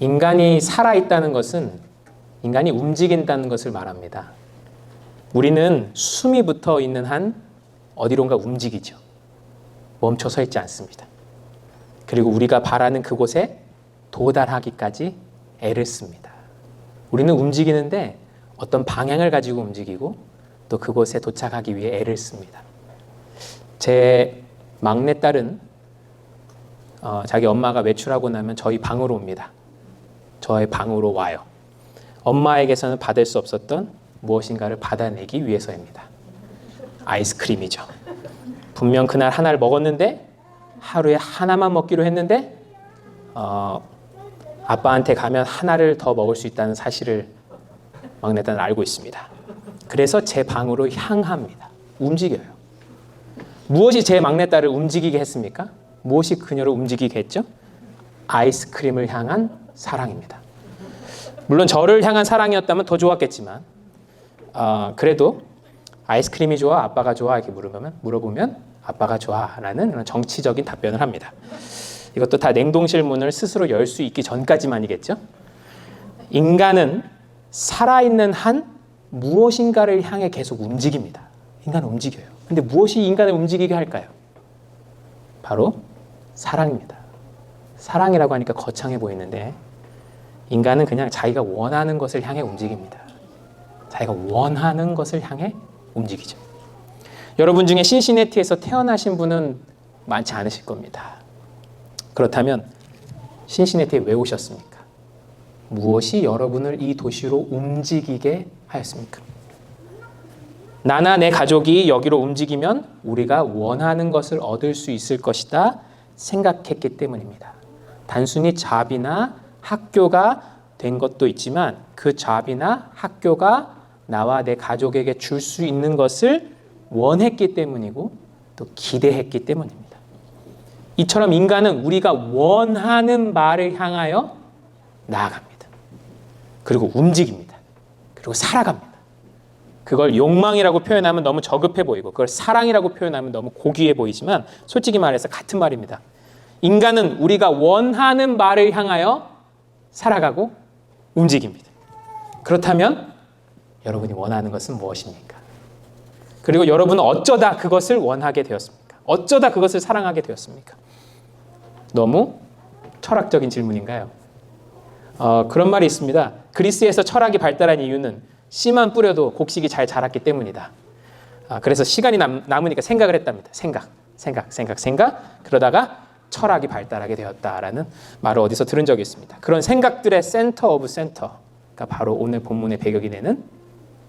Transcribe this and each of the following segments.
인간이 살아있다는 것은 인간이 움직인다는 것을 말합니다. 우리는 숨이 붙어 있는 한 어디론가 움직이죠. 멈춰 서 있지 않습니다. 그리고 우리가 바라는 그곳에 도달하기까지 애를 씁니다. 우리는 움직이는데 어떤 방향을 가지고 움직이고 또 그곳에 도착하기 위해 애를 씁니다. 제 막내딸은 어, 자기 엄마가 외출하고 나면 저희 방으로 옵니다. 저의 방으로 와요. 엄마에게서는 받을 수 없었던 무엇인가를 받아내기 위해서입니다. 아이스크림이죠. 분명 그날 하나를 먹었는데 하루에 하나만 먹기로 했는데 어, 아빠한테 가면 하나를 더 먹을 수 있다는 사실을 막내딸은 알고 있습니다. 그래서 제 방으로 향합니다. 움직여요. 무엇이 제 막내딸을 움직이게 했습니까? 무엇이 그녀를 움직이게 했죠? 아이스크림을 향한 사랑입니다. 물론 저를 향한 사랑이었다면 더 좋았겠지만, 어, 그래도 아이스크림이 좋아, 아빠가 좋아 이렇게 물어보면 물어보면 아빠가 좋아라는 정치적인 답변을 합니다. 이것도 다 냉동실 문을 스스로 열 수 있기 전까지만이겠죠. 인간은 살아있는 한 무엇인가를 향해 계속 움직입니다. 인간은 움직여요. 근데 무엇이 인간을 움직이게 할까요? 바로 사랑입니다. 사랑이라고 하니까 거창해 보이는데 인간은 그냥 자기가 원하는 것을 향해 움직입니다. 자기가 원하는 것을 향해 움직이죠. 여러분 중에 신시내티에서 태어나신 분은 많지 않으실 겁니다. 그렇다면 신시내티에 왜 오셨습니까? 무엇이 여러분을 이 도시로 움직이게 하였습니까? 나나 내 가족이 여기로 움직이면 우리가 원하는 것을 얻을 수 있을 것이다 생각했기 때문입니다. 단순히 잡이나 학교가 된 것도 있지만 그 잡이나 학교가 나와 내 가족에게 줄 수 있는 것을 원했기 때문이고 또 기대했기 때문입니다. 이처럼 인간은 우리가 원하는 말을 향하여 나아갑니다. 그리고 움직입니다. 그리고 살아갑니다. 그걸 욕망이라고 표현하면 너무 저급해 보이고 그걸 사랑이라고 표현하면 너무 고귀해 보이지만 솔직히 말해서 같은 말입니다. 인간은 우리가 원하는 말을 향하여 살아가고 움직입니다. 그렇다면 여러분이 원하는 것은 무엇입니까? 그리고 여러분은 어쩌다 그것을 원하게 되었습니까? 어쩌다 그것을 사랑하게 되었습니까? 너무 철학적인 질문인가요? 어, 그런 말이 있습니다. 그리스에서 철학이 발달한 이유는 씨만 뿌려도 곡식이 잘 자랐기 때문이다. 아, 그래서 시간이 남, 남으니까 생각을 했답니다. 생각, 생각, 생각, 생각. 그러다가 철학이 발달하게 되었다라는 말을 어디서 들은 적이 있습니다. 그런 생각들의 센터 오브 센터가 바로 오늘 본문의 배경이 되는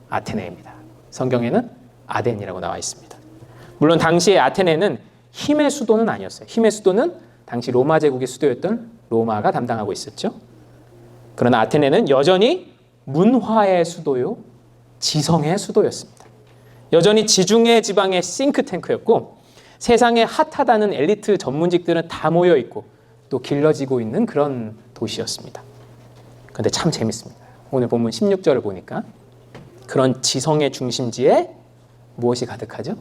아테네입니다. 성경에는 아덴이라고 나와 있습니다. 물론 당시의 아테네는 힘의 수도는 아니었어요. 힘의 수도는 당시 로마 제국의 수도였던 로마가 담당하고 있었죠. 그러나 아테네는 여전히 문화의 수도요, 지성의 수도였습니다. 여전히 지중해 지방의 싱크탱크였고 세상에 핫하다는 엘리트 전문직들은 다 모여 있고 또 길러지고 있는 그런 도시였습니다. 근데 참 재밌습니다. 오늘 본문 16절을 보니까 그런 지성의 중심지에 무엇이 가득하죠?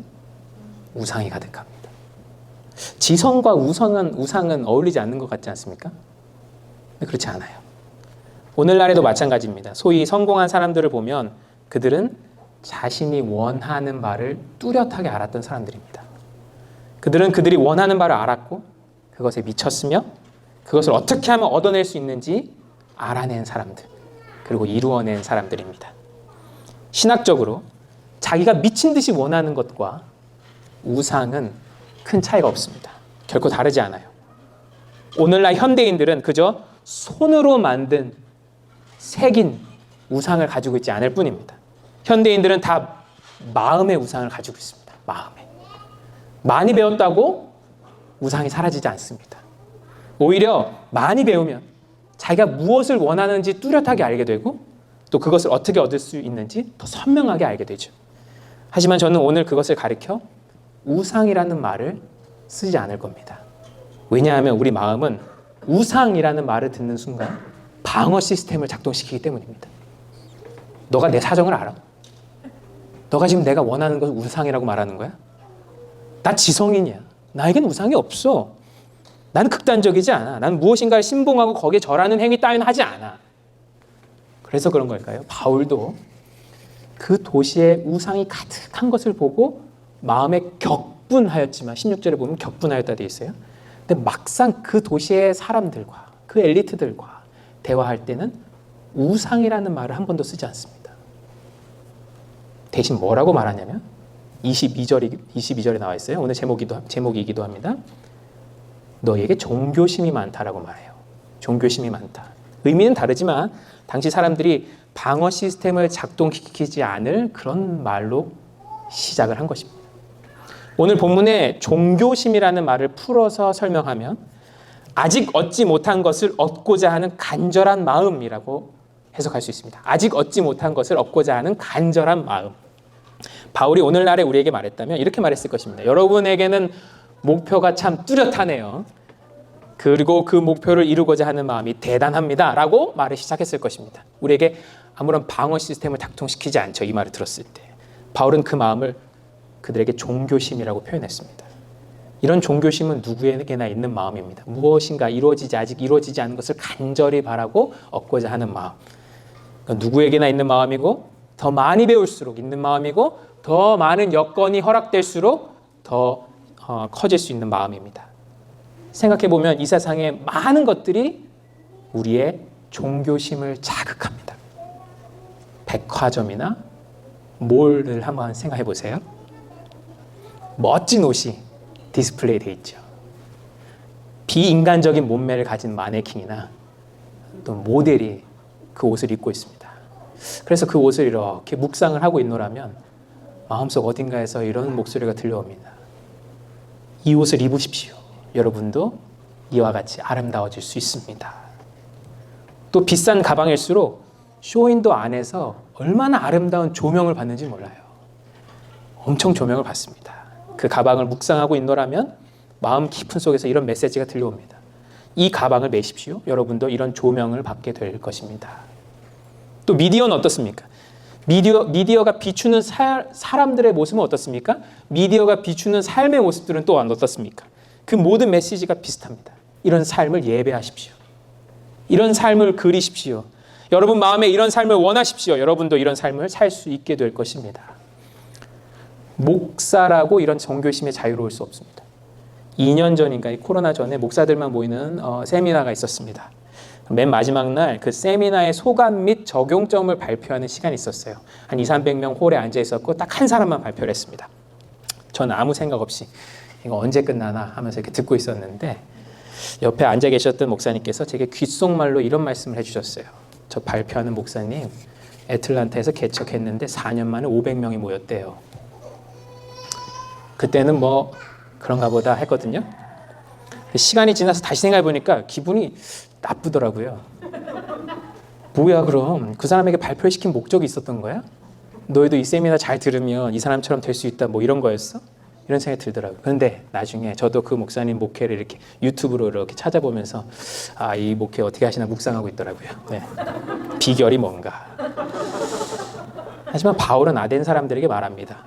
우상이 가득합니다. 지성과 우상은 우상은 어울리지 않는 것 같지 않습니까? 그렇지 않아요. 오늘날에도 마찬가지입니다. 소위 성공한 사람들을 보면 그들은 자신이 원하는 바를 뚜렷하게 알았던 사람들입니다. 그들은 그들이 원하는 바를 알았고 그것에 미쳤으며 그것을 어떻게 하면 얻어낼 수 있는지 알아낸 사람들 그리고 이루어낸 사람들입니다. 신학적으로 자기가 미친 듯이 원하는 것과 우상은 큰 차이가 없습니다. 결코 다르지 않아요. 오늘날 현대인들은 그저 손으로 만든 새긴 우상을 가지고 있지 않을 뿐입니다. 현대인들은 다 마음의 우상을 가지고 있습니다. 마음에. 많이 배웠다고 우상이 사라지지 않습니다. 오히려 많이 배우면 자기가 무엇을 원하는지 뚜렷하게 알게 되고 또 그것을 어떻게 얻을 수 있는지 더 선명하게 알게 되죠. 하지만 저는 오늘 그것을 가리켜 우상이라는 말을 쓰지 않을 겁니다. 왜냐하면 우리 마음은 우상이라는 말을 듣는 순간 방어 시스템을 작동시키기 때문입니다. 너가 내 사정을 알아? 너가 지금 내가 원하는 것을 우상이라고 말하는 거야? 나 지성인이야. 나에겐 우상이 없어. 나는 극단적이지 않아. 나는 무엇인가를 신봉하고 거기에 절하는 행위 따위는 하지 않아. 그래서 그런 걸까요? 바울도 그 도시에 우상이 가득한 것을 보고 마음에 격분하였지만 16절에 보면 격분하였다 되어 있어요. 근데 막상 그 도시의 사람들과 그 엘리트들과 대화할 때는 우상이라는 말을 한 번도 쓰지 않습니다. 대신 뭐라고 말하냐면 22절이 22절에 나와 있어요. 오늘 제목이기도 제목이기도 합니다. 너에게 종교심이 많다라고 말해요. 종교심이 많다. 의미는 다르지만 당시 사람들이 방어 시스템을 작동시키지 않을 그런 말로 시작을 한 것입니다. 오늘 본문에 종교심이라는 말을 풀어서 설명하면 아직 얻지 못한 것을 얻고자 하는 간절한 마음이라고 해석할 수 있습니다. 아직 얻지 못한 것을 얻고자 하는 간절한 마음. 바울이 오늘날에 우리에게 말했다면 이렇게 말했을 것입니다. 여러분에게는 목표가 참 뚜렷하네요. 그리고 그 목표를 이루고자 하는 마음이 대단합니다. 라고 말을 시작했을 것입니다. 우리에게 아무런 방어 시스템을 작동시키지 않죠. 이 말을 들었을 때. 바울은 그 마음을 그들에게 종교심이라고 표현했습니다. 이런 종교심은 누구에게나 있는 마음입니다. 무엇인가 이루어지지 아직 이루어지지 않은 것을 간절히 바라고 얻고자 하는 마음. 누구에게나 있는 마음이고 더 많이 배울수록 있는 마음이고 더 많은 여건이 허락될수록 더 어, 커질 수 있는 마음입니다. 생각해 보면 이 세상의 많은 것들이 우리의 종교심을 자극합니다. 백화점이나 몰을 한번 생각해 보세요. 멋진 옷이 디스플레이 돼 있죠. 비인간적인 몸매를 가진 마네킹이나 또 모델이 그 옷을 입고 있습니다. 그래서 그 옷을 이렇게 묵상을 하고 있노라면 마음속 어딘가에서 이런 목소리가 들려옵니다. 이 옷을 입으십시오. 여러분도 이와 같이 아름다워질 수 있습니다. 또 비싼 가방일수록 쇼윈도 안에서 얼마나 아름다운 조명을 받는지 몰라요. 엄청 조명을 받습니다. 그 가방을 묵상하고 있노라면 마음 깊은 속에서 이런 메시지가 들려옵니다. 이 가방을 매십시오. 여러분도 이런 조명을 받게 될 것입니다. 또 미디어는 어떻습니까? 미디어, 미디어가 비추는 사, 사람들의 모습은 어떻습니까? 미디어가 비추는 삶의 모습들은 또한 어떻습니까? 그 모든 메시지가 비슷합니다. 이런 삶을 예배하십시오. 이런 삶을 그리십시오. 여러분 마음에 이런 삶을 원하십시오. 여러분도 이런 삶을 살 수 있게 될 것입니다. 목사라고 이런 종교심에 자유로울 수 없습니다. 2년 전인가 이 코로나 전에 목사들만 모이는 어, 세미나가 있었습니다. 맨 마지막 날 그 세미나의 소감 및 적용점을 발표하는 시간이 있었어요. 한 2, 300명 홀에 앉아 있었고 딱 한 사람만 발표를 했습니다. 저는 아무 생각 없이 이거 언제 끝나나 하면서 이렇게 듣고 있었는데 옆에 앉아 계셨던 목사님께서 제게 귓속말로 이런 말씀을 해주셨어요. 저 발표하는 목사님 애틀란타에서 개척했는데 4년 만에 500명이 모였대요. 그때는 뭐 그런가 보다 했거든요. 시간이 지나서 다시 생각해 보니까 기분이 나쁘더라고요. 뭐야 그럼 그 사람에게 발표를 시킨 목적이 있었던 거야? 너희도 이 세미나 잘 들으면 이 사람처럼 될 수 있다 뭐 이런 거였어? 이런 생각이 들더라고요. 그런데 나중에 저도 그 목사님 목회를 이렇게 유튜브로 이렇게 찾아보면서 아 이 목회 어떻게 하시나 묵상하고 있더라고요. 네. 비결이 뭔가. 하지만 바울은 아덴 사람들에게 말합니다.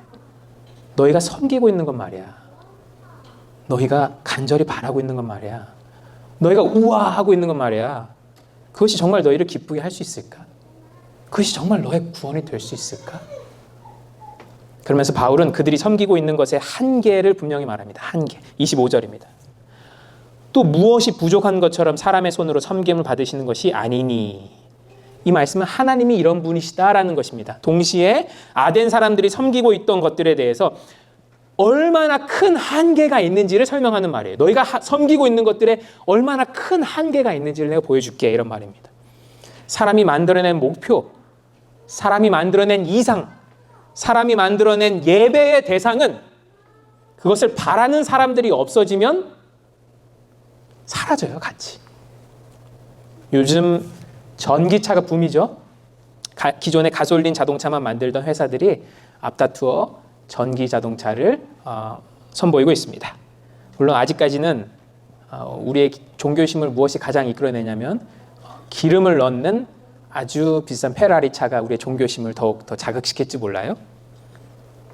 너희가 섬기고 있는 건 말이야. 너희가 간절히 바라고 있는 건 말이야. 너희가 우아하고 있는 건 말이야. 그것이 정말 너희를 기쁘게 할 수 있을까? 그것이 정말 너의 구원이 될 수 있을까? 그러면서 바울은 그들이 섬기고 있는 것의 한계를 분명히 말합니다. 한계. 25절입니다. 또 무엇이 부족한 것처럼 사람의 손으로 섬김을 받으시는 것이 아니니. 이 말씀은 하나님이 이런 분이시다라는 것입니다. 동시에 아덴 사람들이 섬기고 있던 것들에 대해서 얼마나 큰 한계가 있는지를 설명하는 말이에요. 너희가 하, 섬기고 있는 것들에 얼마나 큰 한계가 있는지를 내가 보여줄게 이런 말입니다. 사람이 만들어낸 목표, 사람이 만들어낸 이상, 사람이 만들어낸 예배의 대상은 그것을 바라는 사람들이 없어지면 사라져요, 같이. 요즘 전기차가 붐이죠. 가, 기존의 가솔린 자동차만 만들던 회사들이 앞다투어 전기 자동차를 어, 선보이고 있습니다. 물론 아직까지는 어, 우리의 종교심을 무엇이 가장 이끌어내냐면 어, 기름을 넣는 아주 비싼 페라리 차가 우리의 종교심을 더욱 더 자극시킬지 몰라요.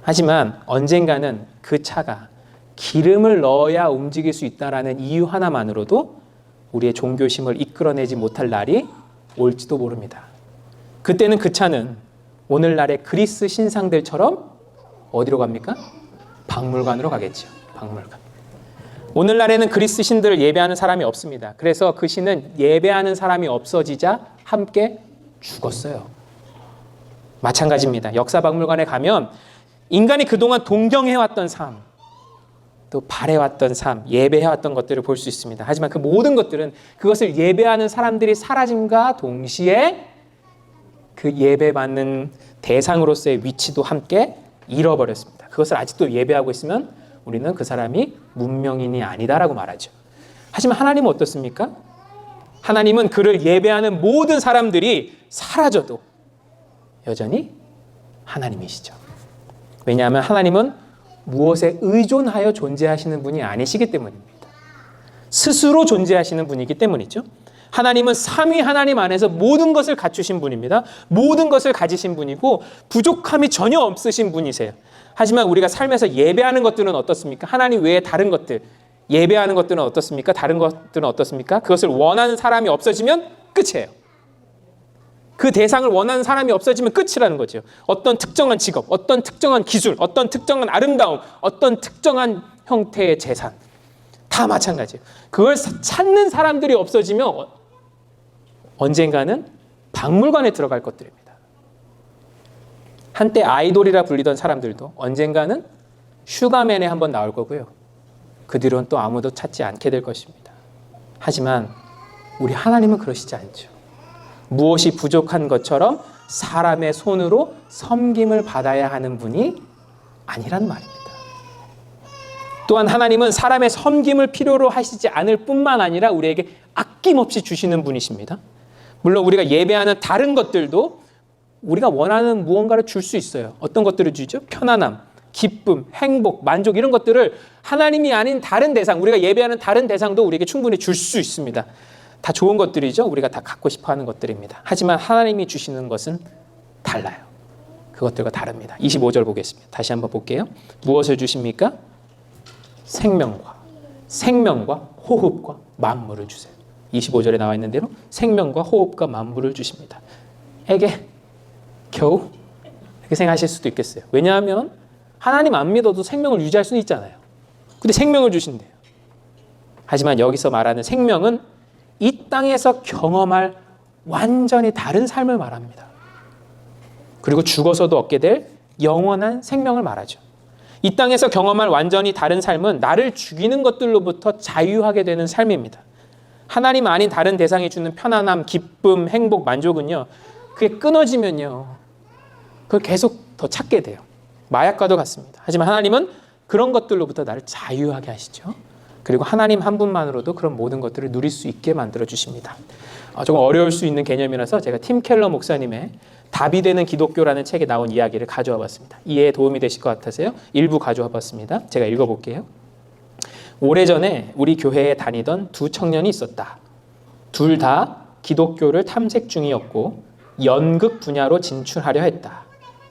하지만 언젠가는 그 차가 기름을 넣어야 움직일 수 있다라는 이유 하나만으로도 우리의 종교심을 이끌어내지 못할 날이 올지도 모릅니다. 그때는 그 차는 오늘날의 그리스 신상들처럼 어디로 갑니까? 박물관으로 가겠죠. 박물관. 오늘날에는 그리스 신들을 예배하는 사람이 없습니다. 그래서 그 신은 예배하는 사람이 없어지자 함께 죽었어요. 마찬가지입니다. 역사 박물관에 가면 인간이 그동안 동경해왔던 삶, 또 바래왔던 삶, 예배해왔던 것들을 볼 수 있습니다. 하지만 그 모든 것들은 그것을 예배하는 사람들이 사라짐과 동시에 그 예배받는 대상으로서의 위치도 함께 잃어버렸습니다. 그것을 아직도 예배하고 있으면 우리는 그 사람이 문명인이 아니다라고 말하죠. 하지만 하나님은 어떻습니까? 하나님은 그를 예배하는 모든 사람들이 사라져도 여전히 하나님이시죠. 왜냐하면 하나님은 무엇에 의존하여 존재하시는 분이 아니시기 때문입니다. 스스로 존재하시는 분이기 때문이죠. 하나님은 삼위 하나님 안에서 모든 것을 갖추신 분입니다. 모든 것을 가지신 분이고 부족함이 전혀 없으신 분이세요. 하지만 우리가 삶에서 예배하는 것들은 어떻습니까? 하나님 외에 다른 것들 예배하는 것들은 어떻습니까? 다른 것들은 어떻습니까? 그것을 원하는 사람이 없어지면 끝이에요. 그 대상을 원하는 사람이 없어지면 끝이라는 거죠. 어떤 특정한 직업, 어떤 특정한 기술, 어떤 특정한 아름다움, 어떤 특정한 형태의 재산 다 마찬가지예요. 그걸 찾는 사람들이 없어지면 언젠가는 박물관에 들어갈 것들입니다. 한때 아이돌이라 불리던 사람들도 언젠가는 슈가맨에 한번 나올 거고요. 그 뒤로는 또 아무도 찾지 않게 될 것입니다. 하지만 우리 하나님은 그러시지 않죠. 무엇이 부족한 것처럼 사람의 손으로 섬김을 받아야 하는 분이 아니란 말입니다. 또한 하나님은 사람의 섬김을 필요로 하시지 않을 뿐만 아니라 우리에게 아낌없이 주시는 분이십니다. 물론 우리가 예배하는 다른 것들도 우리가 원하는 무언가를 줄 수 있어요. 어떤 것들을 주죠? 편안함, 기쁨, 행복, 만족 이런 것들을 하나님이 아닌 다른 대상, 우리가 예배하는 다른 대상도 우리에게 충분히 줄 수 있습니다. 다 좋은 것들이죠. 우리가 다 갖고 싶어 하는 것들입니다. 하지만 하나님이 주시는 것은 달라요. 그것들과 다릅니다. 25절 보겠습니다. 다시 한번 볼게요. 무엇을 주십니까? 생명과 생명과 호흡과 만물을 주세요. 25절에 나와 있는 대로 생명과 호흡과 만물을 주십니다. 에게 겨우 이렇게 생각하실 수도 있겠어요. 왜냐하면 하나님 안 믿어도 생명을 유지할 수는 있잖아요. 근데 생명을 주신대요. 하지만 여기서 말하는 생명은 이 땅에서 경험할 완전히 다른 삶을 말합니다. 그리고 죽어서도 얻게 될 영원한 생명을 말하죠. 이 땅에서 경험할 완전히 다른 삶은 나를 죽이는 것들로부터 자유하게 되는 삶입니다. 하나님 아닌 다른 대상이 주는 편안함, 기쁨, 행복, 만족은요. 그게 끊어지면요. 그걸 계속 더 찾게 돼요. 마약과도 같습니다. 하지만 하나님은 그런 것들로부터 나를 자유하게 하시죠. 그리고 하나님 한 분만으로도 그런 모든 것들을 누릴 수 있게 만들어 주십니다. 아, 조금 어려울 수 있는 개념이라서 제가 팀 켈러 목사님의 답이 되는 기독교라는 책에 나온 이야기를 가져와 봤습니다. 이해에 도움이 되실 것 같아서요. 일부 가져와 봤습니다. 제가 읽어 볼게요. 오래전에 우리 교회에 다니던 두 청년이 있었다. 둘 다 기독교를 탐색 중이었고 연극 분야로 진출하려 했다.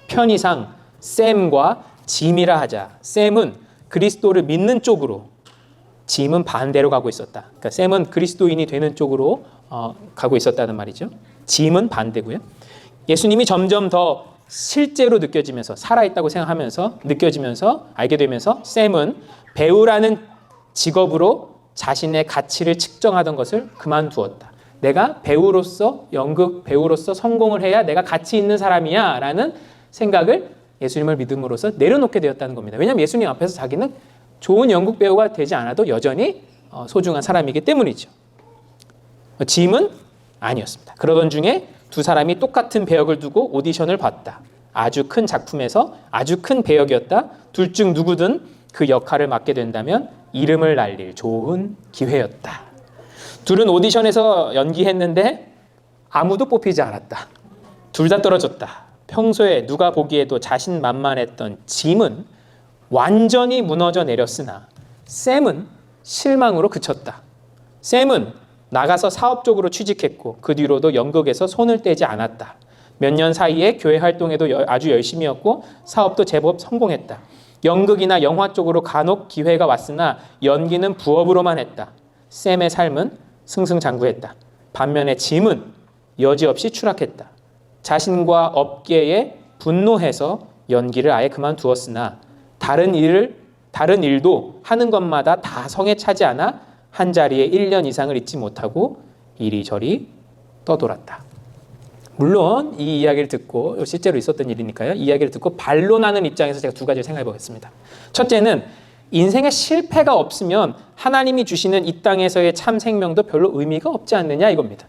편의상 샘과 짐이라 하자. 샘은 그리스도를 믿는 쪽으로, 짐은 반대로 가고 있었다. 그러니까 샘은 그리스도인이 되는 쪽으로 어, 가고 있었다는 말이죠. 짐은 반대고요. 예수님이 점점 더 실제로 느껴지면서 살아있다고 생각하면서 느껴지면서 알게 되면서 샘은 배우라는 직업으로 자신의 가치를 측정하던 것을 그만두었다. 내가 배우로서 연극 배우로서 성공을 해야 내가 가치 있는 사람이야 라는 생각을 예수님을 믿음으로써 내려놓게 되었다는 겁니다. 왜냐하면 예수님 앞에서 자기는 좋은 연극 배우가 되지 않아도 여전히 어, 소중한 사람이기 때문이죠. 짐은 아니었습니다. 그러던 중에 두 사람이 똑같은 배역을 두고 오디션을 봤다. 아주 큰 작품에서 아주 큰 배역이었다. 둘 중 누구든 그 역할을 맡게 된다면 이름을 날릴 좋은 기회였다. 둘은 오디션에서 연기했는데 아무도 뽑히지 않았다. 둘 다 떨어졌다. 평소에 누가 보기에도 자신만만했던 짐은 완전히 무너져 내렸으나 샘은 실망으로 그쳤다. 샘은 나가서 사업적으로 취직했고 그 뒤로도 연극에서 손을 떼지 않았다. 몇 년 사이에 교회 활동에도 아주 열심히였고 사업도 제법 성공했다. 연극이나 영화 쪽으로 간혹 기회가 왔으나 연기는 부업으로만 했다. 샘의 삶은 승승장구했다. 반면에 짐은 여지없이 추락했다. 자신과 업계에 분노해서 연기를 아예 그만두었으나 다른 일을 다른 일도 하는 것마다 다 성에 차지 않아 한 자리에 1년 이상을 있지 못하고 이리저리 떠돌았다. 물론 이 이야기를 듣고 실제로 있었던 일이니까요. 이 이야기를 듣고 반론하는 입장에서 제가 두 가지를 생각해 보겠습니다. 첫째는 인생에 실패가 없으면 하나님이 주시는 이 땅에서의 참 생명도 별로 의미가 없지 않느냐 이겁니다.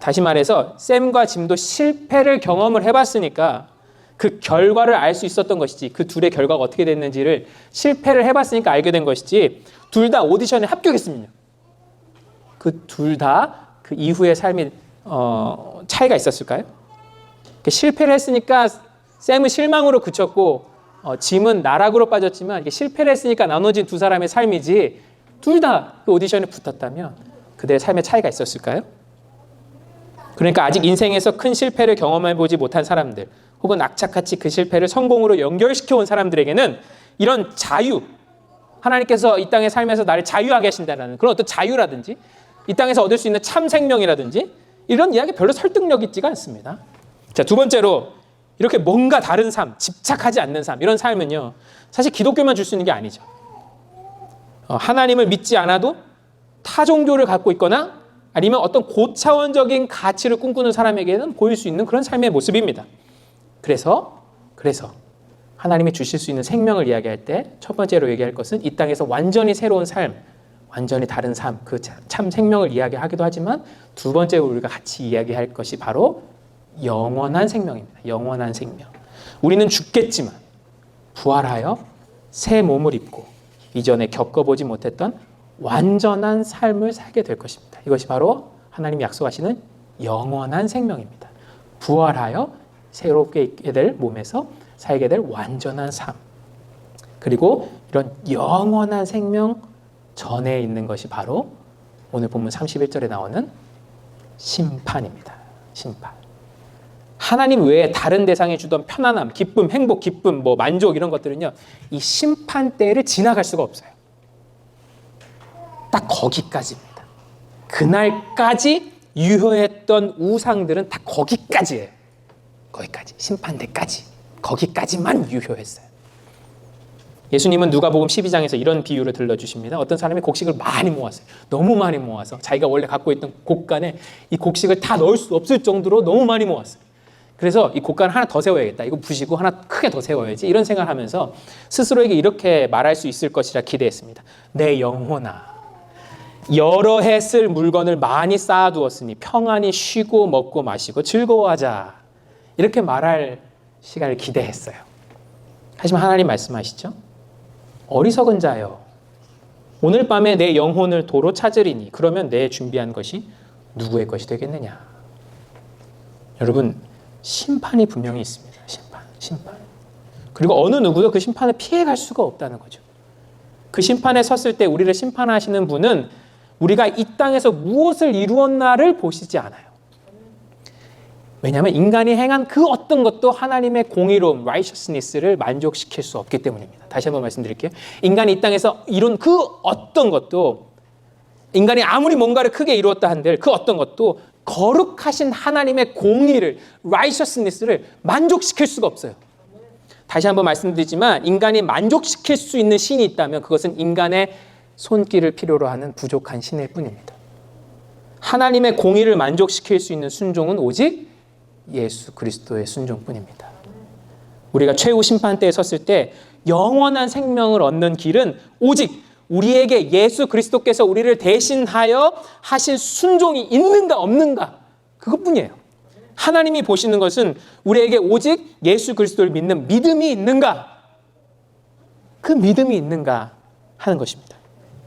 다시 말해서 샘과 짐도 실패를 경험을 해봤으니까 그 결과를 알 수 있었던 것이지 그 둘의 결과가 어떻게 됐는지를 실패를 해봤으니까 알게 된 것이지 둘 다 오디션에 합격했습니다. 그 둘 다 그 이후의 삶이 어, 차이가 있었을까요? 그 실패를 했으니까 샘은 실망으로 그쳤고 어, 짐은 나락으로 빠졌지만 실패를 했으니까 나눠진 두 사람의 삶이지 둘 다 그 오디션에 붙었다면 그들의 삶의 차이가 있었을까요? 그러니까 아직 인생에서 큰 실패를 경험해 보지 못한 사람들 혹은 악착같이 그 실패를 성공으로 연결시켜 온 사람들에게는 이런 자유 하나님께서 이 땅의 삶에서 나를 자유하게 하신다는 그런 어떤 자유라든지 이 땅에서 얻을 수 있는 참 생명이라든지 이런 이야기 별로 설득력 있지가 않습니다. 자, 두 번째로 이렇게 뭔가 다른 삶, 집착하지 않는 삶, 이런 삶은요. 사실 기독교만 줄 수 있는 게 아니죠. 어, 하나님을 믿지 않아도 타 종교를 갖고 있거나 아니면 어떤 고차원적인 가치를 꿈꾸는 사람에게는 보일 수 있는 그런 삶의 모습입니다. 그래서 그래서 하나님이 주실 수 있는 생명을 이야기할 때 첫 번째로 얘기할 것은 이 땅에서 완전히 새로운 삶, 완전히 다른 삶, 그 참 생명을 이야기하기도 하지만 두 번째로 우리가 같이 이야기할 것이 바로 영원한 생명입니다. 영원한 생명. 우리는 죽겠지만 부활하여 새 몸을 입고 이전에 겪어보지 못했던 완전한 삶을 살게 될 것입니다. 이것이 바로 하나님이 약속하시는 영원한 생명입니다. 부활하여 새롭게 있게 될 몸에서 살게 될 완전한 삶. 그리고 이런 영원한 생명 전에 있는 것이 바로 오늘 본문 31절에 나오는 심판입니다. 심판. 하나님 외에 다른 대상이 주던 편안함, 기쁨, 행복, 기쁨, 뭐 만족 이런 것들은요. 이 심판 때를 지나갈 수가 없어요. 딱 거기까지입니다. 그날까지 유효했던 우상들은 다 거기까지예요. 거기까지. 심판 때까지. 거기까지만 유효했어요. 예수님은 누가복음 12장에서 이런 비유를 들려주십니다. 어떤 사람이 곡식을 많이 모았어요. 너무 많이 모아서 자기가 원래 갖고 있던 곡간에 이 곡식을 다 넣을 수 없을 정도로 너무 많이 모았어요. 그래서 이 곡간을 하나 더 세워야겠다. 이거 부시고 하나 크게 더 세워야지. 이런 생각을 하면서 스스로에게 이렇게 말할 수 있을 것이라 기대했습니다. 내 영혼아, 여러 해 쓸 물건을 많이 쌓아두었으니 평안히 쉬고 먹고 마시고 즐거워하자. 이렇게 말할 시간을 기대했어요. 하지만 하나님 말씀하시죠. 어리석은 자여. 오늘 밤에 내 영혼을 도로 찾으리니 그러면 내 준비한 것이 누구의 것이 되겠느냐. 여러분, 심판이 분명히 있습니다. 심판, 심판. 그리고 어느 누구도 그 심판을 피해갈 수가 없다는 거죠. 그 심판에 섰을 때 우리를 심판하시는 분은 우리가 이 땅에서 무엇을 이루었나를 보시지 않아요. 왜냐하면 인간이 행한 그 어떤 것도 하나님의 공의로움, righteousness를 만족시킬 수 없기 때문입니다. 다시 한번 말씀드릴게요. 인간이 이 땅에서 이룬 그 어떤 것도 인간이 아무리 뭔가를 크게 이루었다 한들 그 어떤 것도 거룩하신 하나님의 공의를, righteousness를 만족시킬 수가 없어요. 다시 한번 말씀드리지만 인간이 만족시킬 수 있는 신이 있다면 그것은 인간의 손길을 필요로 하는 부족한 신일 뿐입니다. 하나님의 공의를 만족시킬 수 있는 순종은 오직 예수 그리스도의 순종뿐입니다. 우리가 최후 심판대에 섰을 때 영원한 생명을 얻는 길은 오직 우리에게 예수 그리스도께서 우리를 대신하여 하실 순종이 있는가 없는가 그것뿐이에요. 하나님이 보시는 것은 우리에게 오직 예수 그리스도를 믿는 믿음이 있는가 그 믿음이 있는가 하는 것입니다.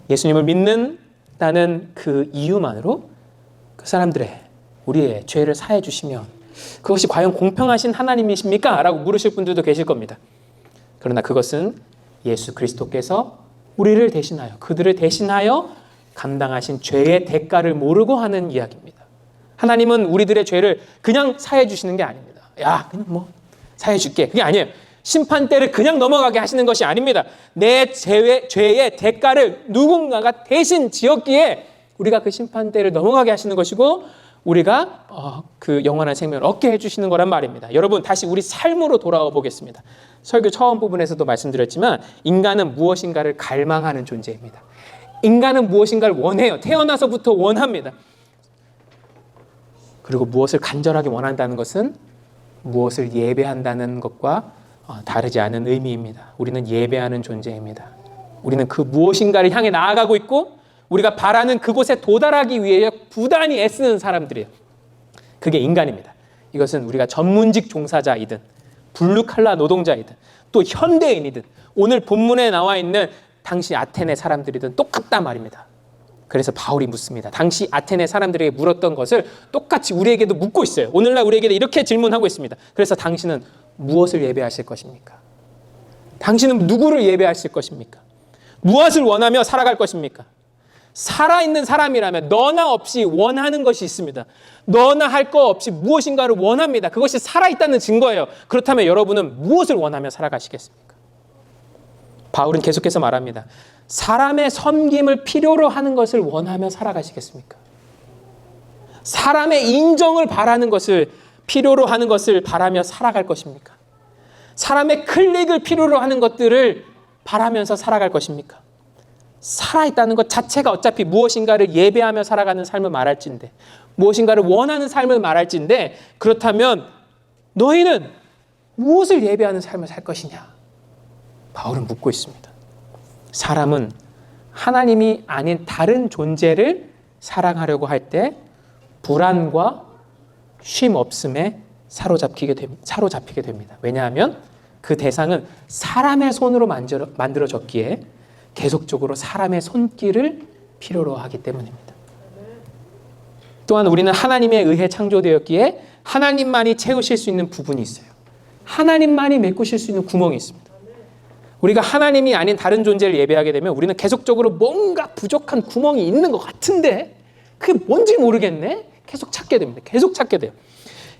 예수님을 믿는다는 그 이유만으로 그 사람들의 우리의 죄를 사해 주시면 그것이 과연 공평하신 하나님이십니까? 라고 물으실 분들도 계실 겁니다. 그러나 그것은 예수 그리스도께서 우리를 대신하여 그들을 대신하여 감당하신 죄의 대가를 모르고 하는 이야기입니다. 하나님은 우리들의 죄를 그냥 사해 주시는 게 아닙니다. 야, 그냥 뭐 사해 줄게. 그게 아니에요. 심판대를 그냥 넘어가게 하시는 것이 아닙니다. 내 죄의, 죄의 대가를 누군가가 대신 지었기에 우리가 그 심판대를 넘어가게 하시는 것이고 우리가 어, 그 영원한 생명을 얻게 해주시는 거란 말입니다. 여러분 다시 우리 삶으로 돌아와 보겠습니다. 설교 처음 부분에서도 말씀드렸지만 인간은 무엇인가를 갈망하는 존재입니다. 인간은 무엇인가를 원해요. 태어나서부터 원합니다. 그리고 무엇을 간절하게 원한다는 것은 무엇을 예배한다는 것과 어, 다르지 않은 의미입니다. 우리는 예배하는 존재입니다. 우리는 그 무엇인가를 향해 나아가고 있고 우리가 바라는 그곳에 도달하기 위해 부단히 애쓰는 사람들이에요. 그게 인간입니다. 이것은 우리가 전문직 종사자이든 블루칼라 노동자이든 또 현대인이든 오늘 본문에 나와 있는 당시 아테네 사람들이든 똑같단 말입니다. 그래서 바울이 묻습니다. 당시 아테네 사람들에게 물었던 것을 똑같이 우리에게도 묻고 있어요. 오늘날 우리에게도 이렇게 질문하고 있습니다. 그래서 당신은 무엇을 예배하실 것입니까? 당신은 누구를 예배하실 것입니까? 무엇을 원하며 살아갈 것입니까? 살아있는 사람이라면 너나 없이 원하는 것이 있습니다. 너나 할 거 없이 무엇인가를 원합니다. 그것이 살아있다는 증거예요. 그렇다면 여러분은 무엇을 원하며 살아가시겠습니까? 바울은 계속해서 말합니다. 사람의 섬김을 필요로 하는 것을 원하며 살아가시겠습니까? 사람의 인정을 바라는 것을 필요로 하는 것을 바라며 살아갈 것입니까? 사람의 클릭을 필요로 하는 것들을 바라면서 살아갈 것입니까? 살아있다는 것 자체가 어차피 무엇인가를 예배하며 살아가는 삶을 말할진데 무엇인가를 원하는 삶을 말할진데 그렇다면 너희는 무엇을 예배하는 삶을 살 것이냐? 바울은 묻고 있습니다. 사람은 하나님이 아닌 다른 존재를 사랑하려고 할 때 불안과 쉼 없음에 사로잡히게, 됩, 사로잡히게 됩니다. 왜냐하면 그 대상은 사람의 손으로 만들어, 만들어졌기에 계속적으로 사람의 손길을 필요로 하기 때문입니다. 또한 우리는 하나님에 의해 창조되었기에 하나님만이 채우실 수 있는 부분이 있어요. 하나님만이 메꾸실 수 있는 구멍이 있습니다. 우리가 하나님이 아닌 다른 존재를 예배하게 되면 우리는 계속적으로 뭔가 부족한 구멍이 있는 것 같은데 그게 뭔지 모르겠네? 계속 찾게 됩니다. 계속 찾게 돼요.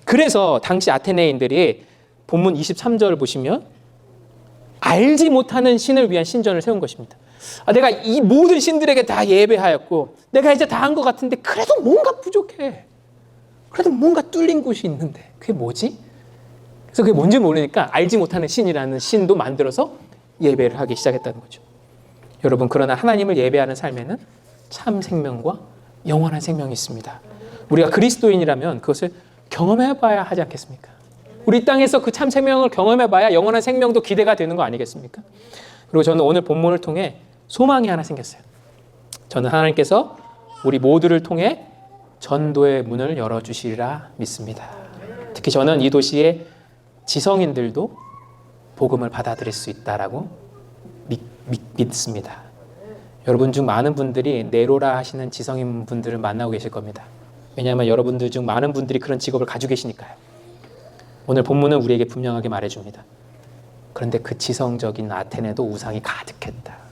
그래서 당시 아테네인들이 본문 23절을 보시면 알지 못하는 신을 위한 신전을 세운 것입니다. 아, 내가 이 모든 신들에게 다 예배하였고 내가 이제 다 한 것 같은데 그래도 뭔가 부족해. 그래도 뭔가 뚫린 곳이 있는데 그게 뭐지? 그래서 그게 뭔지 모르니까 알지 못하는 신이라는 신도 만들어서 예배를 하기 시작했다는 거죠. 여러분 그러나 하나님을 예배하는 삶에는 참 생명과 영원한 생명이 있습니다. 우리가 그리스도인이라면 그것을 경험해 봐야 하지 않겠습니까? 우리 땅에서 그 참 생명을 경험해 봐야 영원한 생명도 기대가 되는 거 아니겠습니까? 그리고 저는 오늘 본문을 통해 소망이 하나 생겼어요. 저는 하나님께서 우리 모두를 통해 전도의 문을 열어주시리라 믿습니다. 특히 저는 이 도시의 지성인들도 복음을 받아들일 수 있다라고 믿, 믿, 믿 습니다. 여러분 중 많은 분들이 네로라 하시는 지성인 분들을 만나고 계실 겁니다. 왜냐하면 여러분들 중 많은 분들이 그런 직업을 가지고 계시니까요. 오늘 본문은 우리에게 분명하게 말해줍니다. 그런데 그 지성적인 아테네도 우상이 가득했다.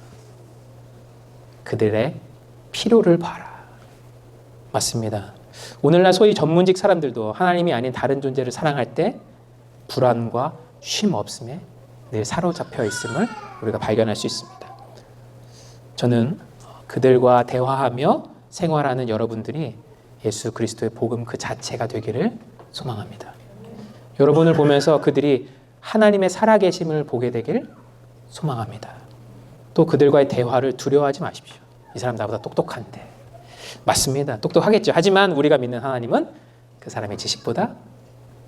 그들의 필요를 봐라. 맞습니다. 오늘날 소위 전문직 사람들도 하나님이 아닌 다른 존재를 사랑할 때 불안과 쉼 없음에 늘 사로잡혀 있음을 우리가 발견할 수 있습니다. 저는 그들과 대화하며 생활하는 여러분들이 예수 그리스도의 복음 그 자체가 되기를 소망합니다. 여러분을 보면서 그들이 하나님의 살아계심을 보게 되길 소망합니다. 또 그들과의 대화를 두려워하지 마십시오. 이 사람 나보다 똑똑한데. 맞습니다. 똑똑하겠죠. 하지만 우리가 믿는 하나님은 그 사람의 지식보다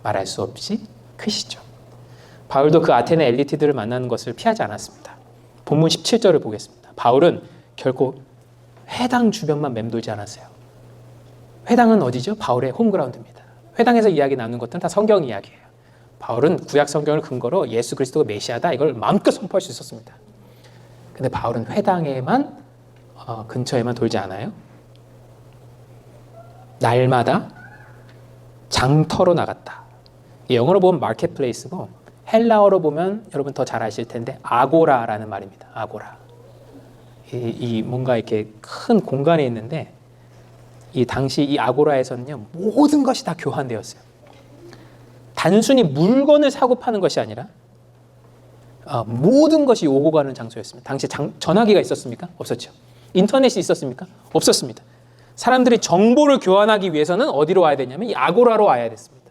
말할 수 없이 크시죠. 바울도 그 아테네 엘리트들을 만나는 것을 피하지 않았습니다. 본문 17절을 보겠습니다. 바울은 결코 회당 주변만 맴돌지 않았어요. 회당은 어디죠? 바울의 홈그라운드입니다. 회당에서 이야기 나누는 것들은 다 성경 이야기예요. 바울은 구약 성경을 근거로 예수 그리스도가 메시아다 이걸 마음껏 선포할 수 있었습니다. 근데 바울은 회당에만 어, 근처에만 돌지 않아요. 날마다 장터로 나갔다. 영어로 보면 마켓플레이스고 헬라어로 보면 여러분 더 잘 아실 텐데 아고라라는 말입니다. 아고라. 이, 이 뭔가 이렇게 큰 공간에 있는데 이 당시 이 아고라에서는요 모든 것이 다 교환되었어요. 단순히 물건을 사고 파는 것이 아니라 어, 모든 것이 오고 가는 장소였습니다. 당시 장, 전화기가 있었습니까? 없었죠. 인터넷이 있었습니까? 없었습니다. 사람들이 정보를 교환하기 위해서는 어디로 와야 되냐면 이 아고라로 와야 됐습니다.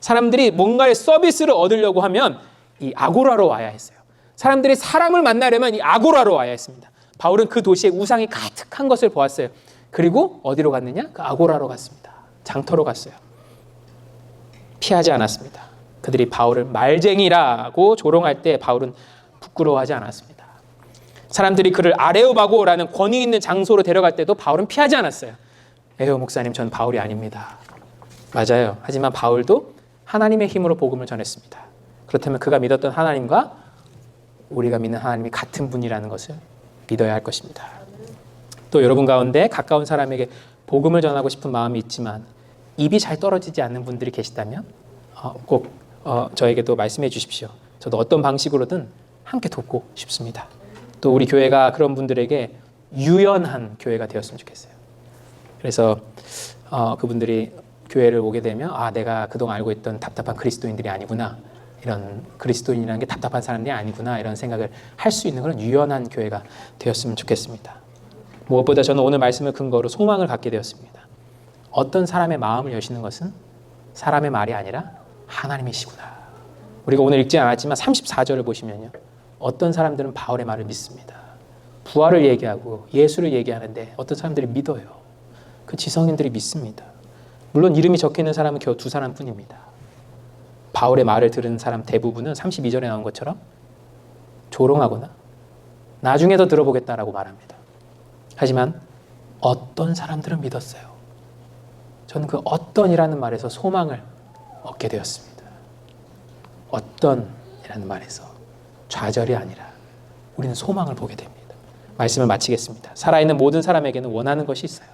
사람들이 뭔가의 서비스를 얻으려고 하면 이 아고라로 와야 했어요. 사람들이 사람을 만나려면 이 아고라로 와야 했습니다. 바울은 그 도시에 우상이 가득한 것을 보았어요. 그리고 어디로 갔느냐? 그 아고라로 갔습니다. 장터로 갔어요. 피하지 않았습니다. 그들이 바울을 말쟁이라고 조롱할 때 바울은 부끄러워하지 않았습니다. 사람들이 그를 아레오바고라는 권위 있는 장소로 데려갈 때도 바울은 피하지 않았어요. 에요 목사님, 전 바울이 아닙니다. 맞아요. 하지만 바울도 하나님의 힘으로 복음을 전했습니다. 그렇다면 그가 믿었던 하나님과 우리가 믿는 하나님이 같은 분이라는 것을 믿어야 할 것입니다. 또 여러분 가운데 가까운 사람에게 복음을 전하고 싶은 마음이 있지만 입이 잘 떨어지지 않는 분들이 계시다면 어, 꼭 어, 저에게도 말씀해 주십시오. 저도 어떤 방식으로든 함께 돕고 싶습니다. 또 우리 교회가 그런 분들에게 유연한 교회가 되었으면 좋겠어요. 그래서 어, 그분들이 교회를 오게 되면 아 내가 그동안 알고 있던 답답한 그리스도인들이 아니구나 이런 그리스도인이라는 게 답답한 사람들이 아니구나 이런 생각을 할 수 있는 그런 유연한 교회가 되었으면 좋겠습니다. 무엇보다 저는 오늘 말씀을 근거로 소망을 갖게 되었습니다. 어떤 사람의 마음을 여시는 것은 사람의 말이 아니라 하나님이시구나. 우리가 오늘 읽지 않았지만 34절을 보시면요. 어떤 사람들은 바울의 말을 믿습니다. 부활을 얘기하고 예수를 얘기하는데 어떤 사람들이 믿어요. 그 지성인들이 믿습니다. 물론 이름이 적혀 있는 사람은 겨우 두 사람뿐입니다. 바울의 말을 들은 사람 대부분은 32절에 나온 것처럼 조롱하거나 나중에 더 들어보겠다라고 말합니다. 하지만 어떤 사람들은 믿었어요. 저는 그 어떤이라는 말에서 소망을 얻게 되었습니다. 어떤이라는 말에서 좌절이 아니라 우리는 소망을 보게 됩니다. 말씀을 마치겠습니다. 살아있는 모든 사람에게는 원하는 것이 있어요.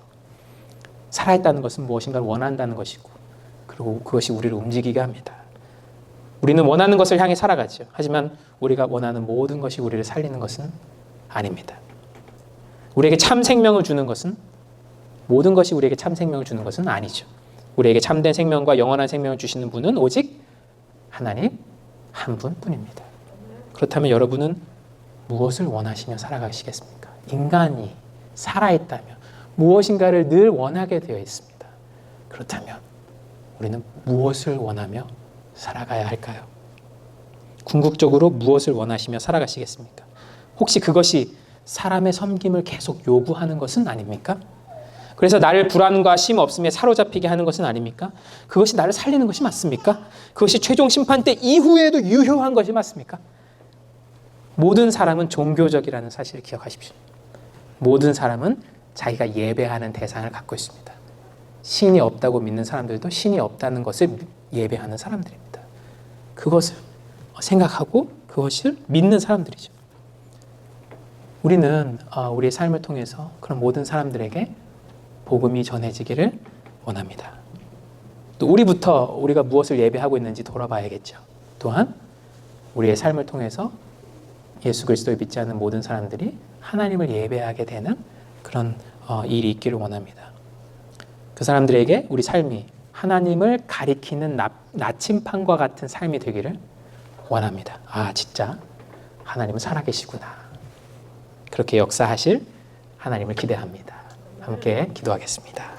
살아있다는 것은 무엇인가를 원한다는 것이고, 그리고 그것이 우리를 움직이게 합니다. 우리는 원하는 것을 향해 살아가죠. 하지만 우리가 원하는 모든 것이 우리를 살리는 것은 아닙니다. 우리에게 참 생명을 주는 것은 모든 것이 우리에게 참 생명을 주는 것은 아니죠. 우리에게 참된 생명과 영원한 생명을 주시는 분은 오직 하나님 한 분뿐입니다. 그렇다면 여러분은 무엇을 원하시며 살아가시겠습니까? 인간이 살아있다면 무엇인가를 늘 원하게 되어 있습니다. 그렇다면 우리는 무엇을 원하며 살아가야 할까요? 궁극적으로 무엇을 원하시며 살아가시겠습니까? 혹시 그것이 사람의 섬김을 계속 요구하는 것은 아닙니까? 그래서 나를 불안과 심 없음에 사로잡히게 하는 것은 아닙니까? 그것이 나를 살리는 것이 맞습니까? 그것이 최종 심판 때 이후에도 유효한 것이 맞습니까? 모든 사람은 종교적이라는 사실을 기억하십시오. 모든 사람은 자기가 예배하는 대상을 갖고 있습니다. 신이 없다고 믿는 사람들도 신이 없다는 것을 예배하는 사람들입니다. 그것을 생각하고 그것을 믿는 사람들이죠. 우리는 어, 우리의 삶을 통해서 그런 모든 사람들에게 복음이 전해지기를 원합니다. 또 우리부터 우리가 무엇을 예배하고 있는지 돌아봐야겠죠. 또한 우리의 삶을 통해서 예수 그리스도를 믿지 않는 모든 사람들이 하나님을 예배하게 되는 그런 어, 일이 있기를 원합니다. 그 사람들에게 우리 삶이 하나님을 가리키는 나, 나침판과 같은 삶이 되기를 원합니다. 아, 진짜 하나님은 살아계시구나. 그렇게 역사하실 하나님을 기대합니다. 함께 기도하겠습니다.